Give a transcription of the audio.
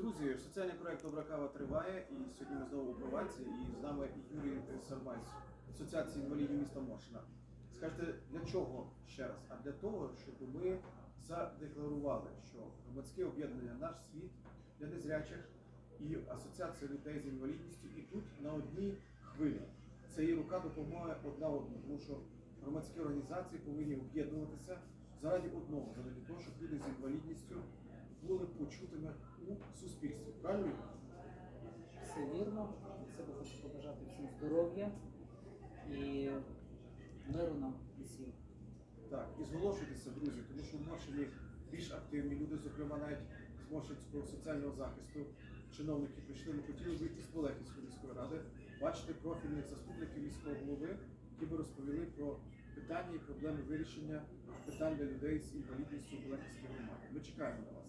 Друзі, соціальний проект Добра кава триває, і сьогодні ми знову у Прованці, і з нами Юрій Сармайс, Асоціації інвалідів міста Мошина. Скажете, для чого ще раз? А для того, щоб ми задекларували, що громадське об'єднання наш світ для незрячих і Асоціація людей з інвалідністю ідуть на одній хвилі. Це є рука допомоги одна одному, тому що громадські організації повинні об'єднуватися заради одного, заради того, щоб люди з інвалідністю були почутими суспільстві. Правильно? Все вірно. Від себе хочу побажати всім здоров'я і миру нам усім. Так, і зголошуйтеся, друзі, тому що в Моршині більш активні люди, зокрема навіть з Моршинського соціального захисту, чиновники прийшли. Ми хотіли вийти з Полехівської міської ради, бачити профільних заступників міського голови, які би розповіли про питання і проблеми вирішення питань для людей з інвалідністю в Полехівській громаді. Ми чекаємо на вас.